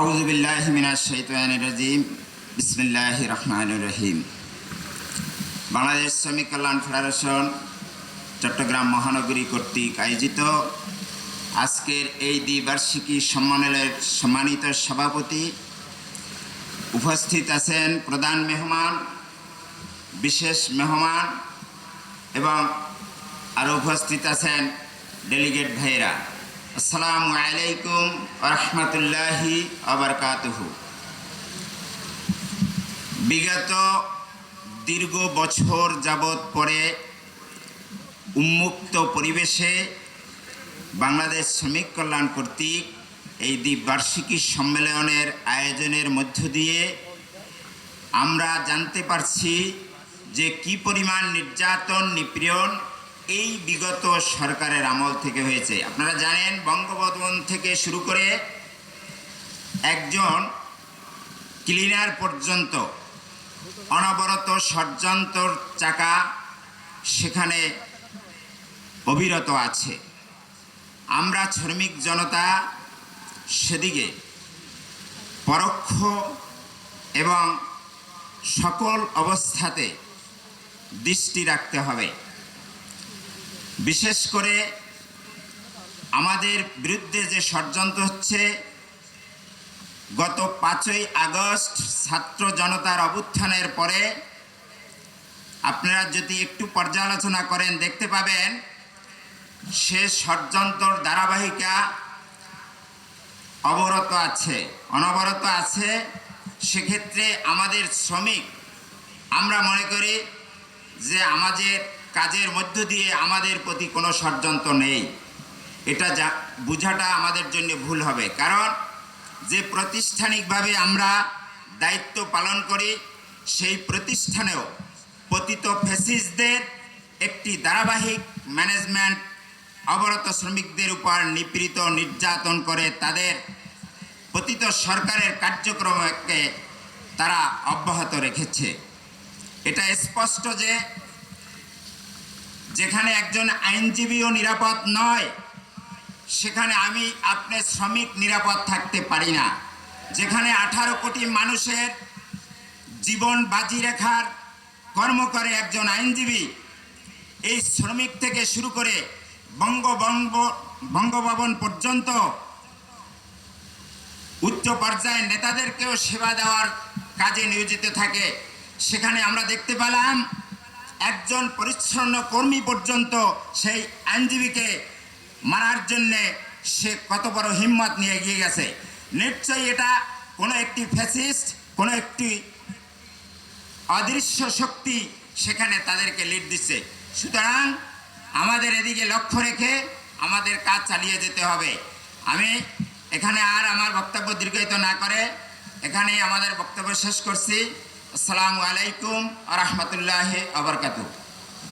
আউজুবিল্লাহ মিনাশ শৈতানির রাজিম। বিসমিল্লাহ রহমান রহিম। বাংলাদেশ শ্রমিক কল্যাণ ফেডারেশন চট্টগ্রাম মহানগরী কর্তৃক আয়োজিত আজকের এই দ্বিবার্ষিকী সম্মেলনের সম্মানিত সভাপতি উপস্থিত আছেন প্রধান মেহমান, বিশেষ মেহমান এবং আরও উপস্থিত আছেন ডেলিগেট ভাইরা আসসালামু আলাইকুম রহমতুল্লাহি আবরকাতুহু বিগত দীর্ঘ বছর যাবৎ পরে উন্মুক্ত পরিবেশে বাংলাদেশ শ্রমিক কল্যাণ কর্তৃক এই দ্বিবার্ষিকী সম্মেলনের আয়োজনের মধ্য দিয়ে আমরা জানতে পারছি যে কি পরিমাণ নির্যাতন, নিপীড়ন এই বিগত সরকারের আমল থেকে হয়েছে। আপনারা জানেন, বঙ্গবন্ধন থেকে শুরু করে একজন ক্লিনার পর্যন্ত অনবরত ষড়যন্ত্র চাকা সেখানে অবিরত আছে। আমরা শ্রমিক জনতা সেদিকে পরোক্ষ এবং সকল অবস্থাতে দৃষ্টি রাখতে হবে। বিশেষ করে আমাদের বিরুদ্ধে যে ষড়যন্ত্র হচ্ছে, গত পাঁচই আগস্ট ছাত্র জনতার অভ্যুত্থানের পরে আপনারা যদি একটু পর্যালোচনা করেন, দেখতে পাবেন সে ষড়যন্ত্রর ধারাবাহিকা অবরত আছে, অনবরত আছে। সেক্ষেত্রে আমাদের শ্রমিক, আমরা মনে করি যে আমাদের কাজের মধ্য দিয়ে আমাদের প্রতি কোনো ষড়যন্ত্র নেই। এটা যা, বোঝাটা আমাদের জন্য ভুল হবে। কারণ যে প্রাতিষ্ঠানিকভাবে আমরা দায়িত্ব পালন করি, সেই প্রতিষ্ঠানেও পতিত ফেসিসদের একটি ধারাবাহিক ম্যানেজমেন্ট অবরত শ্রমিকদের উপর নিপীড়িত, নির্যাতন করে তাদের পতিত সরকারের কার্যক্রমকে তারা অব্যাহত রেখেছে। এটা স্পষ্ট যে যেখানে একজন আইনজীবীও নিরাপদ নয়, সেখানে আমি আপনি শ্রমিক নিরাপদ থাকতে পারি না। যেখানে আঠারো কোটি মানুষের জীবন বাজি রেখার কর্ম করে একজন আইনজীবী, এই শ্রমিক থেকে শুরু করে বঙ্গবঙ্গ, বঙ্গভবন পর্যন্ত উচ্চ পর্যায়ের নেতাদেরকেও সেবা দেওয়ার কাজে নিয়োজিত থাকে। সেখানে আমরা দেখতে পেলাম একজন পরিচ্ছন্ন কর্মী পর্যন্ত সেই আইনজীবীকে মারার জন্যে সে কত বড় হিম্মত নিয়ে এগিয়ে গেছে। নিশ্চয়ই এটা কোনো একটি ফ্যাসিস্ট, কোনো একটি অদৃশ্য শক্তি সেখানে তাদেরকে লিড দিচ্ছে। সুতরাং আমাদের এদিকে লক্ষ্য রেখে আমাদের কাজ চালিয়ে যেতে হবে। আমি এখানে আর আমার বক্তব্য দীর্ঘায়িত না করে এখানেই আমাদের বক্তব্য শেষ করছি। আসসালামু আলাইকুম আ রহমতুল্লাহ আবরকাতু